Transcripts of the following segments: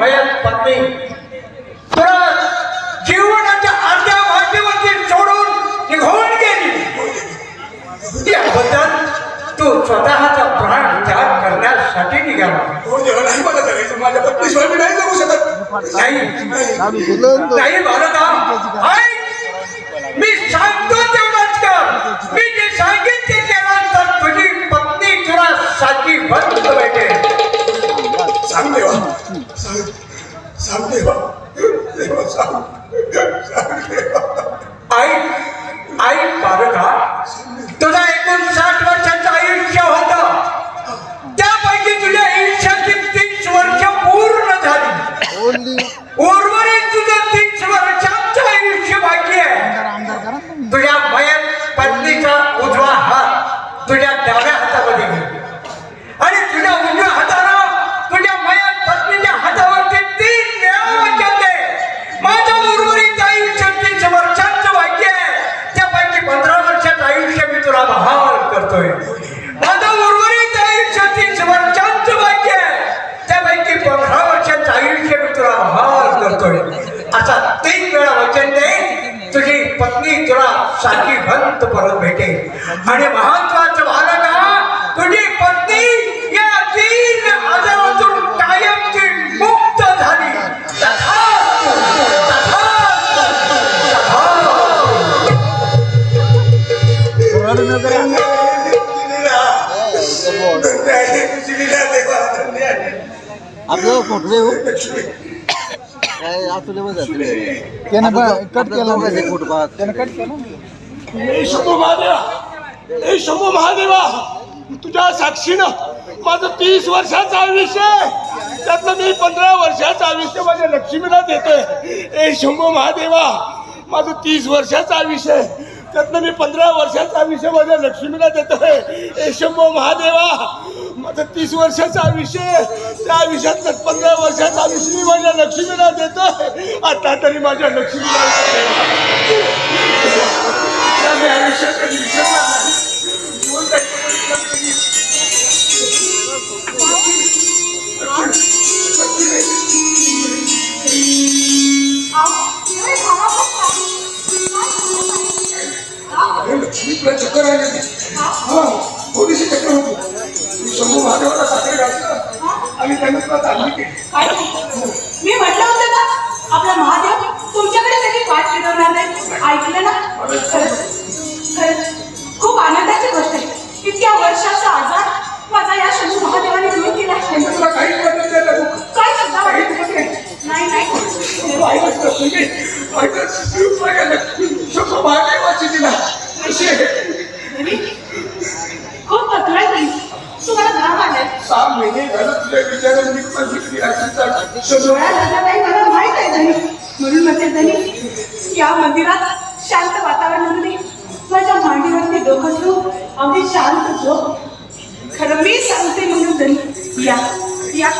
भयत पत्नी. परत जीवनाच्या अर्ध्या वाटेवरती सोडून निघून गेली. याबद्दल तू स्वतःचा प्राण त्याग करण्यासाठी निघाला. नाही. मला जगायचं माझ्या पत्नीशिवाय मी नाही जगू शकत नाही नाही बालका मी सांगतो तेवढाच कर मी जे सांगितले त्यानंतर तुझी पत्नी तुला साची बंद पाहिजे सांगते सांग देवा देवा सांग सांग देवा ऐक पत्नी तुला साची भंत परत भेटेल. आणि महत्वाचं बालका तुझी पत्नी या तीन आजारातून कायमची मुक्त झाली. तथास्तु, तथास्तु, तथास्तु. आपलं फोटो देऊ काय आतुले बघा त्यानं कट केला. फोटो पाहत त्यानं कट केला. हे शंभू महादेवा. शंभू महादेवा. तुझ्या साक्षीनं माझं तीस वर्षाचं आयुष्य आहे. त्यातलं मी पंधरा वर्षाचं आयुष्य माझ्या लक्ष्मीला देतोय. हे शंभू महादेवा माझं तीस वर्षाचं आयुष्य आहे. त्यातलं मी पंधरा वर्षाचं आयुष्य माझ्या लक्ष्मीला देतोय. हे शंभू महादेवा माझं तीस वर्षाचं आयुष्य. त्या आयुष्यातलं पंधरा वर्षाचं आयुष्य मी माझ्या लक्ष्मीला देतोय आता तरी माझ्या लक्ष्मीला मी आयुष्यात लक्ष्मी तुला चक्कर आली थोडीशी चक्कर होती. शंभू महादेवाला साखरे घातलं आणि त्याने तुला चालली केली मी म्हटलं होतं ना आपला महादेव तुमच्याकडे कधी पाठ फिरवणार नाही? ऐकलं ना? खरंच खरंच. खूप आनंदाची गोष्ट आहे. इतक्या वर्षाचा आजार माझा या शंभू महादेवाने दूर केला. पण तुला काहीच मदत नाही लागू काय सुद्धा वाटत नाही. नाही नाही. तू ऐकत नसतो मी ऐकत लक्ष्मी शंभू महादेवाची दिला. कशी आहे घरी खूप पत्र झाली तुम्हाला घरात आले सहा महिने झालं तुझ्या विचारात मी पण मला माहीत आहे धनी. म्हणून म्हणते धनी या मंदिरात शांत वातावरणामध्ये माझ्या मांडीवरती डोकं ठेवून अगदी शांत झोप. खरं मी सांगते म्हणून धनी या या.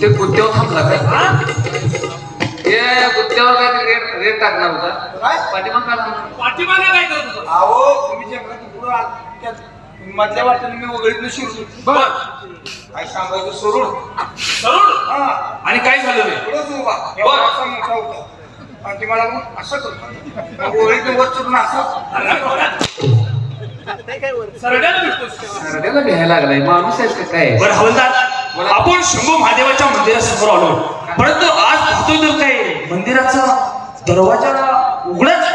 बहुतेक गुत्त्यावर थांबला काय ते गुत्त्यावर काय रेट रेट टाकणार होता. पाठीमाग काढणार पाठीमागे काय करत होता? अहो तुम्ही जंगलात पुढं आल. त्यात मधल्या वाटेने मी वगळीतनं शिरलो. बर. काय सांगायचं सोडून तरुण हा. आणि काय झालं रे? पुढंच उभा. एवढा असा मोठा होता. आणि ते मला मग असं करतो. वगळीतनं वर चढून असं. सरड्याला घ्यायला लागलाय. माणूस आहेस का काय? बरं हवलदार आपण शंभू महादेवाच्या मंदिरासमोर आलो. परंतु आज पाहतोय तर काय मंदिराचा दरवाजा उघडाच.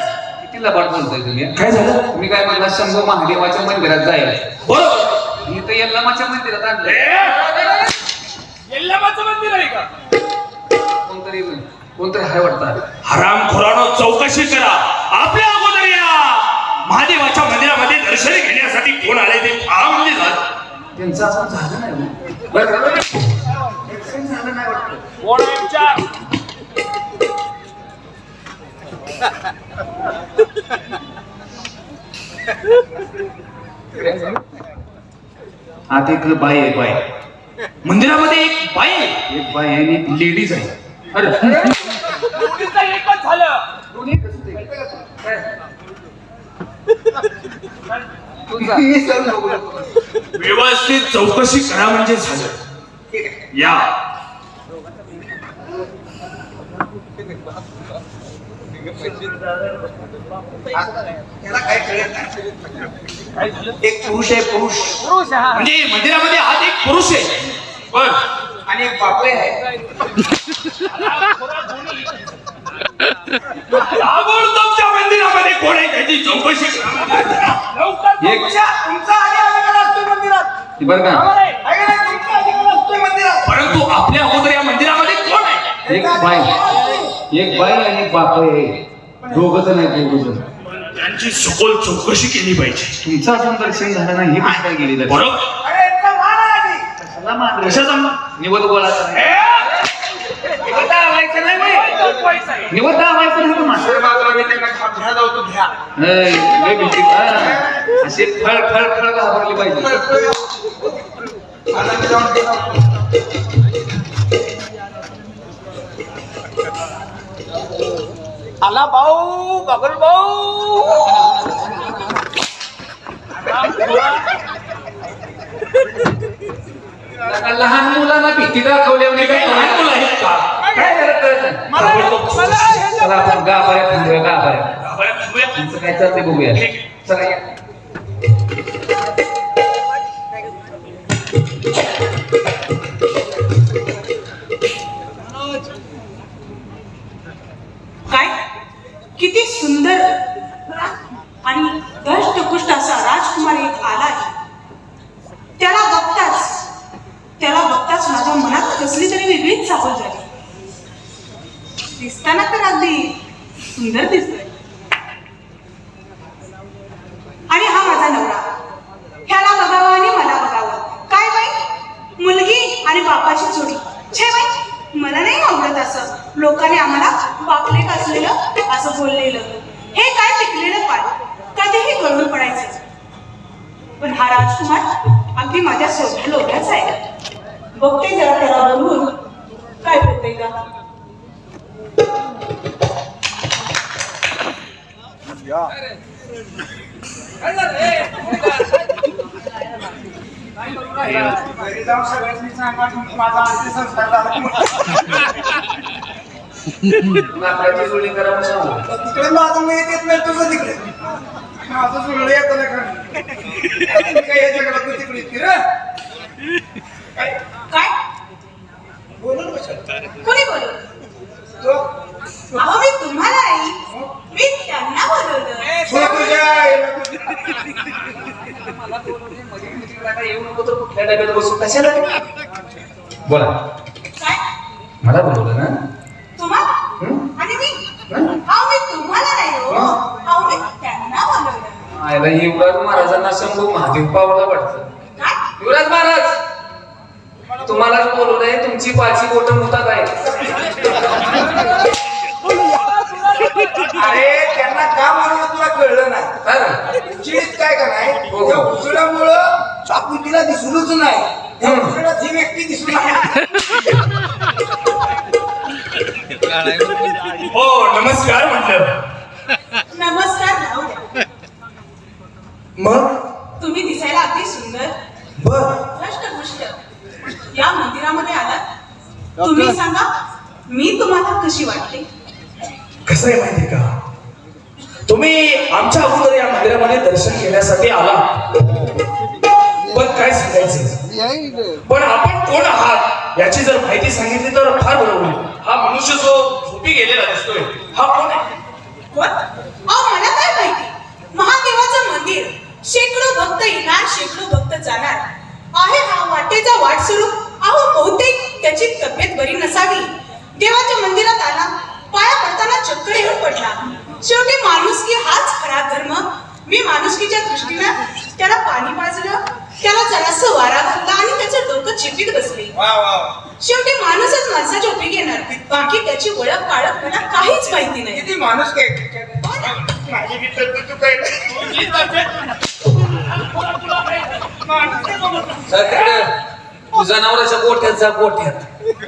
किती लबाड बोलतोय तुम्ही? काय झालं? मी काय म्हणला शंभू महादेवाच्या मंदिरात जाईल बरोबर. मी तर यल्लमाच्या मंदिरात! यल्लमाचं मंदिर आहे का? कोणतरी कोणतरी हाय वाटतं. हराम खोरानो चौकशी करा. आपल्या त्यांचं असं झालं नाही हो. बरं झालं नाही. Accident झालं नाही वाटतं कोण आहे विचार आत एक बाई आहे बाई मंदिरामध्ये एक बाई आहे. एक बाई आहे आणि एक लेडीज आहे अरे दोन्हीचं एकच झालं. व्यवस्थित चौकशी करा म्हणजे झालं. या. त्याला काय कळत नाही. एक पुरुष आहे पुरुष. म्हणजे मंदिरामध्ये आज एक पुरुष आहे. बर. आणि एक बापळे आहे. मंदिरामध्ये कोण आहे? त्याची चौकशी बरं का? नाही? परंतु आपल्या अगोदर या मंदिरामध्ये कोण आहे? एक बाई. एक बाई आणि एक बाप आहे. दोघ जण आहेत दोघ जण त्यांची सखोल चौकशी केली पाहिजे. तुमचं अजून दर्शन झालं नाही हे कसं काय गेलेलं बरोबर. अरे इतका मान आहे आधी. कशाचा गोळा नाही बाई. निवड दावायचं नाही म्हणा. सर बाजूला मी त्यांना घा- घ्या जाऊ तो घ्या ऐ, लय भीती हा. असे फळ फळ फळ घाबरले पाहिजे जाऊन आला भाऊ बगल भाऊ आता लहान मुलांना भीती काय लहान मुलं आहेत का काय झालं कळत नाही. ताबडतोब चौकशी चला आपण गाभाऱ्यात फिरूया गाभाऱ्यात करा. बरं, थांबूया. तुमचं काय चाललंय बघूया. चला या. काय? किती सुंदर आणि दष्टपुष्ट असा राजकुमार एक आला आहे त्याला बघताच त्याला बघताच माझ्या मनात कसली तरी वेगळीच चाहूल झाली. दिसताना तर अगदी सुंदर दिसतोय आणि हा माझा नवरा ह्याला बघावं आणि मला बघावं काय बाई मुलगी आणि बापाची जोडी छे बाई मला नाही आवडत असं लोकांनी आम्हाला बापलेक असलेलं असं बोललेलं हे काय टिकलेलं पाय कधीही गळून पडायचं पण हा राजकुमार अगदी माझ्या सोबत लोकांचा आहे बघते जरा त्याला बोलून काय बोलते का घरी जाऊन सगळ्यांनी सांगा तुमचा माझा नाकाची करा म्हणून सांगू. तिकडे माझं मी येत नाही तुझं तिकडे. माझं जुळलं येतं काय नाही तिकडे इतकी रे काय? बोलून कशाला कोणी बोलवलं? तो अहो मी तुम्हाला नाही मी त्यांना बोलवलं. तो तुझ्या आईला तुझ्या- येऊ नको तर कुठल्या डब्यात बसू? कशाला? बोला. काय? मला बोलवलं ना? तुम्हाला? आणि मी? अहो मी तुम्हाला नाही हो? अहो मी त्यांना बोलवलं. आयला युवराज महाराजांना शंभू महादेव पावला वाटतं युवराज महाराज! तुम्हालाच बोलवलंय तुमची पाची बोट मुतात आहे अरे त्यांना का म्हणून तुला कळलं नाही? चिडीत काय का नाही? हो. त्या उजड्यामुळं आपण तिला दिसूनच नाही. ही व्यक्ती दिसून हो नमस्कार म्हटलं. नमस्कार मग? तुम्ही दिसायला अगदी सुंदर. बर. या मंदिरामध्ये आलात. तुम्ही सांगा मी तुम्हाला कशी वाटते? कसं आहे माहिती का? तुम्ही आमच्या अगोदर या मंदिरामध्ये दर्शन घेण्यासाठी आला. पण काय सांगायचं? पण आपण कोण आहात याची जर माहिती सांगितली तर फार बरं होईल. हा मनुष्य जो झोपी गेलेला दिसतोय हा कोण आहे? कोण? अहो मला काय माहिती? महादेवाचं मंदिर शेकडो भक्त येणार शेकडो भक्त जाणार. आहे हा वाटेचा वाट सुरू अहो बहुतेक त्याची तब्येत बरी नसावी. देवाच्या मंदिरात आला पाया पडताना चक्कर येऊन पडला. शेवटी माणुसकी हाच खरा धर्म. मी माणुसकीच्या दृष्टीनं त्याला पाणी पाजलं त्याला जरासं वारा घातला आणि त्याचं डोकं चिपीत बसले. वा वा वा. शेवटी माणूसच माणसाच्या उपयोगी येणार बाकी त्याची ओळख पाळख मला काहीच माहिती नाही. किती माणूस काय? माझी बी तब्येत माणूस काय. जा तिकडे जनावराच्या गोठ्यात जा गोठ्यात.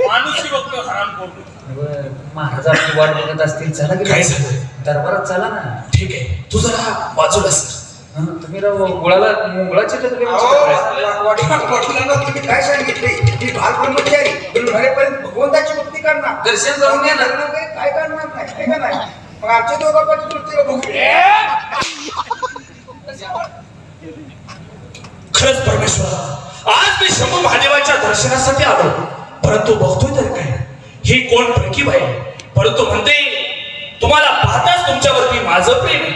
माणूसही बघतो हराम करतो बरं, महाराज आपली वाट बघत असतील चला की काय झालं? दरबारात चला ना. ठीक आहे. तू जरा बाजूला सर हं, तुम्ही राव गुळाला मुंगळाची तुम्ही काय सांगितले? मी बाल ब्रह्मचारी भगवंताची भक्ती करणार. दर्शन करून घे ना. काय करणार नाही आहे का नाही? मग आमच्या दोघांपासून बघू खरंच परमेश्वर आज मी शंभू महादेवाच्या दर्शनासाठी आलो. परंतु बघतोय तर काय? ही कोण प्रकीब आहे? परंतु म्हणते तुम्हाला पाहताच तुमच्यावरती माझं प्रेम आहे.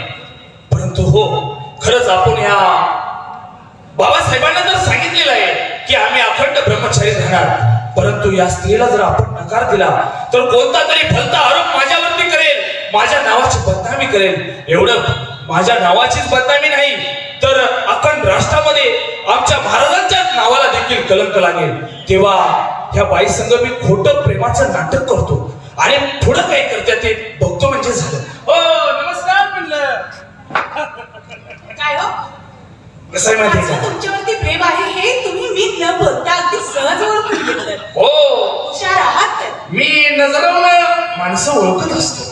परंतु हो खरंच आपण या बाबासाहेबांना जर सांगितलेलं आहे की आम्ही अखंड ब्रह्मचारी राहणार. परंतु या स्त्रीला जर आपण नकार दिला तर कोणता तरी भलता आरोप माझ्यावरती करेल माझ्या नावाची बदनामी करेल. एवढं माझ्या नावाचीच बदनामी नाही तर अखंड राष्ट्रामध्ये आमच्या महाराजांच्या नावाला देखील कलंक लागेल. तेव्हा ह्या बाई संघ मी खोटं प्रेमाचं नाटक करतो आणि पुढं काय करते ते बघतो म्हणजे झालं. हो नमस्कार म्हणलं. काय हो? कसं आहे माहिती माझं का? तुमच्यावरती प्रेम आहे हे तुम्ही मी न बोलता अगदी सहज ओळखून घेतलं. हो. हुशार आहात तर. मी नजरावलं माणसं ओळखत असतो.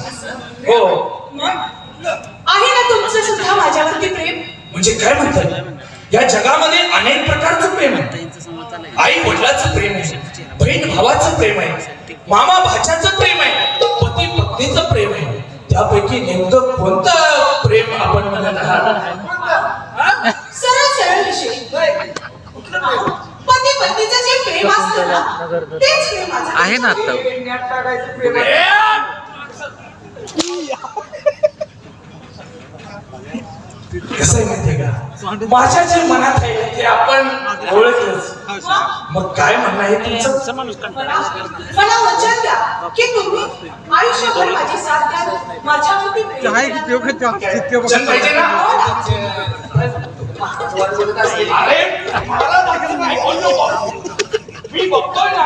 हो. मग? सुद्धा माझ्यावरती प्रेम. म्हणजे काय म्हणतात? या जगामध्ये अनेक प्रकारचं प्रेम आहे. आई वडिलाचं प्रेम आहे. बहीण भावाचं प्रेम आहे. मामा भाच्याचं प्रेम आहे. पती पत्नीचं प्रेम आहे. त्यापैकी नेमकं कोणतं प्रेम आपण म्हणत आहात? सरळ सरळ विषय. पती पत्नीचं जे प्रेम असतं ना तेच प्रेम माझं आहे ना आता. कसं आहे माहितीये का? माझ्या जे मनात आहे ते आपण ओळखलंच. मग काय म्हणणं आहे तुमचं? मला वचन द्या की तुम्ही आयुष्यभर माझी साथ द्या. वचन पाहिजे ना? हो. अरे मला नाही. मी बघतोय ना.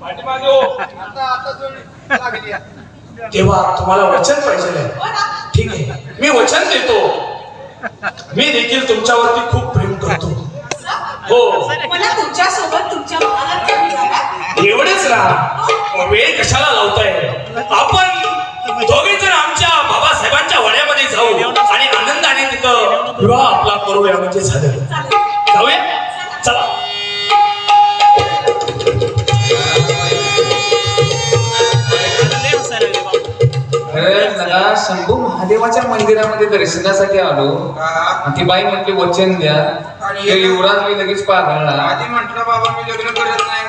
पाठीमागे हो. आता आता. तेव्हा तुम्हाला वचन पाहिजे. ठीक आहे. मी वचन देतो. मी देखील तुमच्यावरती खूप प्रेम करतो. हो. मला तुमच्यासोबत तुमच्या महालात घेऊन जाणार एवढेच ना वेळ कशाला लावताय? आपण दोघे जण आमच्या बाबासाहेबांच्या वड्यामध्ये जाऊ आणि आनंदाने तिथं विवाह आपला करूया म्हणजे झालं. चालेल जाऊया? चला. अरे. मला शंभू महादेवाच्या मंदिरामध्ये दर्शनासाठी आलो. आणि ती बाई म्हटली वचन द्या. आणि ते युवराज मी लगेच पागळला. आधी म्हटलं बाबा मी लग्न करत नाही.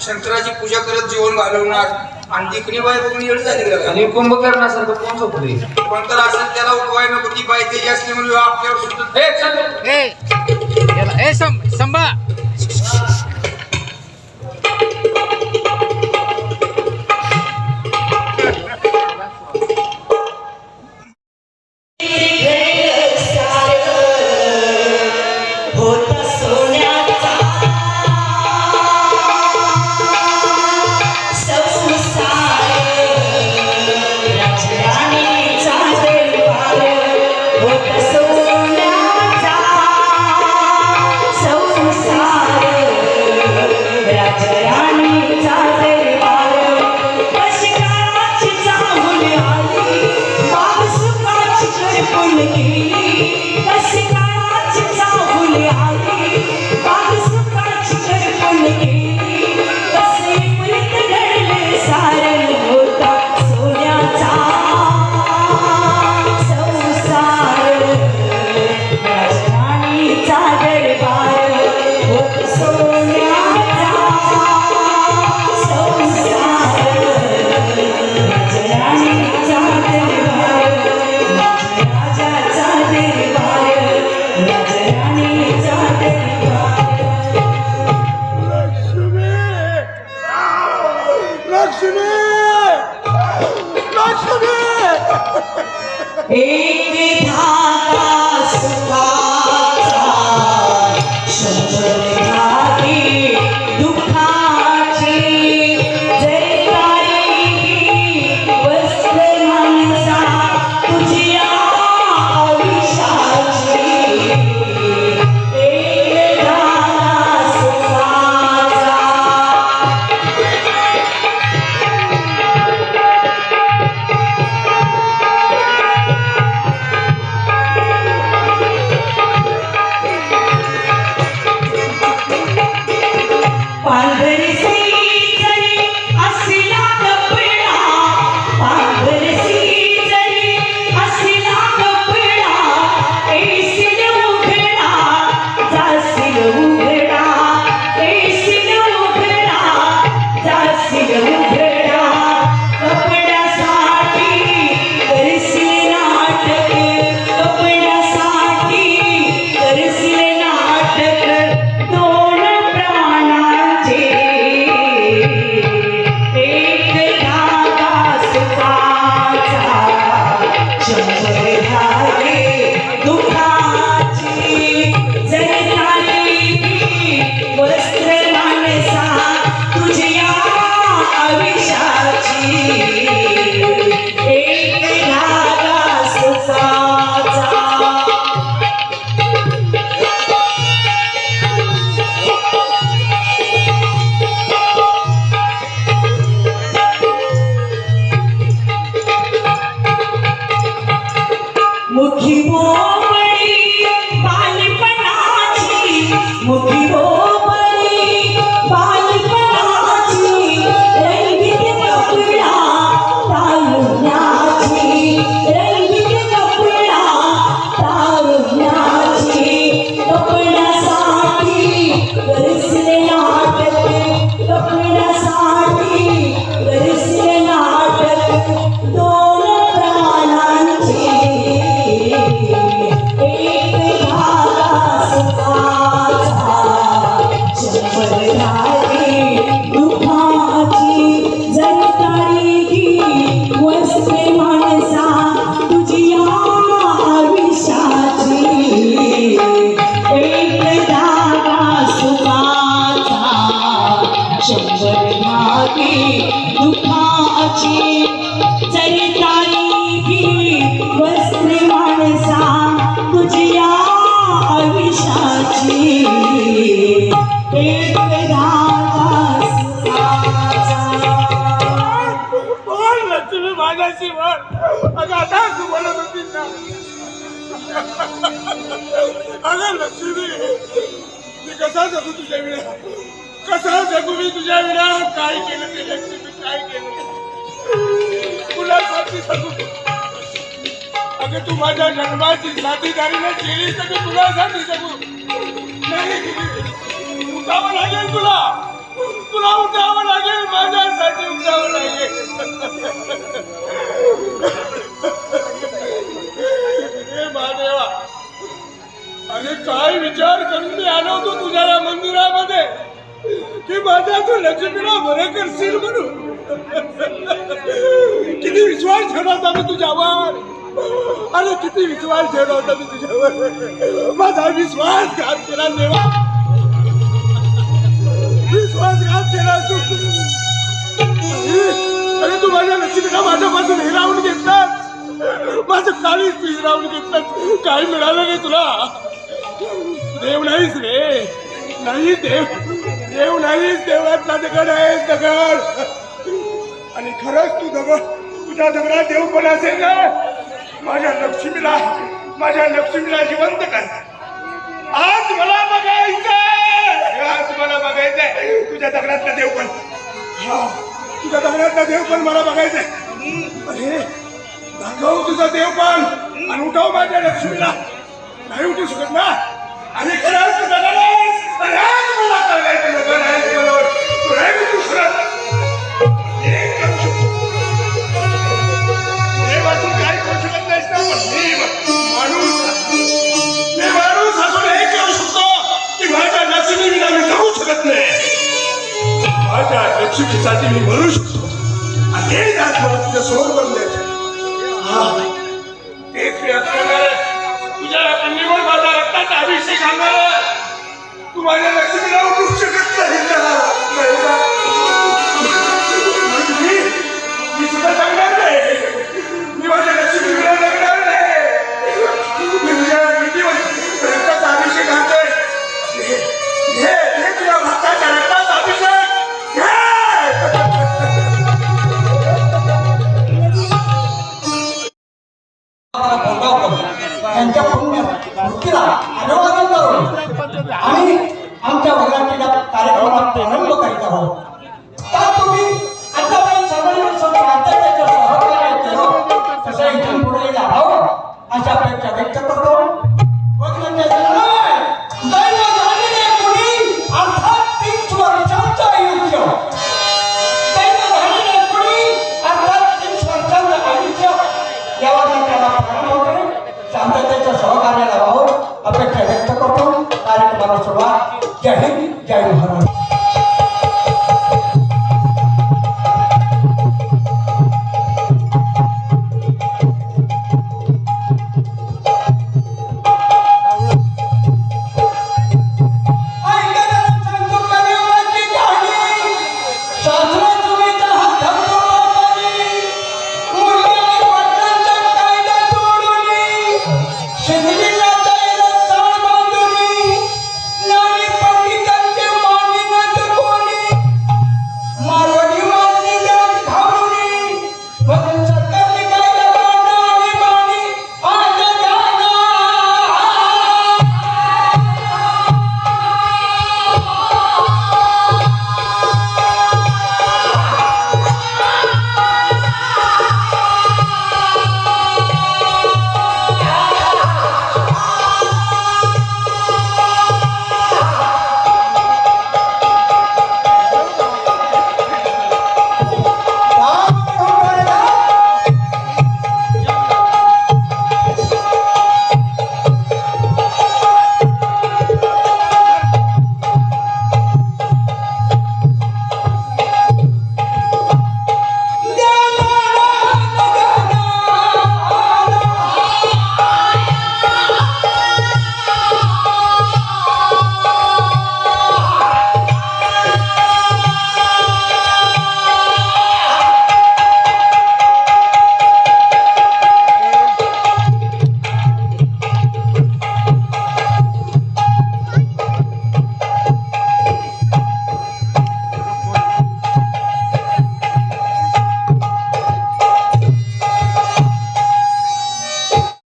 शंकराची पूजा करत जीवन घालवणार. आणि दिकणी बाई बघून येड झाली का? आणि कुंभकर्णासारखं कोण झोपले? पण तर असेल त्याला उठवाय नको. ती बाई त्याची असली म्हणून आपल्यावर सुद्धा ए चल ए याला- ए सं- संभा अगं आता तू बोलत होती ना. अगं लक्ष्मी मी कसा जगू तुझ्या कसा जगू मी तुझ्या विना? काय केलं ते लक्ष्मी काय केलं कुणासाठी जगू अगं तू माझ्या जन्माची साथीदारीने केली तर मी तुझ्यासाठी जगू. नाही उठावं लागेल तुला. तुला उठावं लागेल माझ्यासाठी उठावं लागेल. हे महादेवा अरे काय विचार करून मी आलो होतो तुझ्या या मंदिरामध्ये? की माझ्या तू लक्ष्मीला बरं करशील म्हणून? किती विश्वास ठेवला मी तुझ्यावर? अरे किती विश्वास ठेवला होता मी तुझ्यावर? माझा विश्वास घात केला देवा. विश्वासघात केला अरे तू माझ्या लक्ष्मीला माझ्यापासून हिरावून घेतलास. माझं काळीच तू हिरावून घेतलास. काही मिळालं नाही तुला. देव नाहीस रे. नाही देव. देव नाहीस देवातला दगड आहे दगड. आणि खरंच तू दगड तुझ्या दगडात देव पण असेल ना माझ्या लक्ष्मीला माझ्या लक्ष्मीला जिवंत कर. आज मला बघायचं आज मला बघायचंय. तुझ्या दगडातला देव पण हा तुझ्या दगडातला देव पण मला बघायचंय? अरे दाखव तुझा देव पण आणि उठव माझ्या लक्ष्मीला. नाही उठू शकत ना? आणि खरंच तुझा दगड आज मला कळलंय दगड तू नाही उठू शकत. नाही माझ्या लक्ष्मीसाठी मी मरू शकतो. आणि हे आज मला तुझ्या समोर बनले तेच मी आता तुझ्या निवड माझा रक्ताचा अभिषेक घालणार तू माझ्या लक्ष्मीला उठू शकत नाही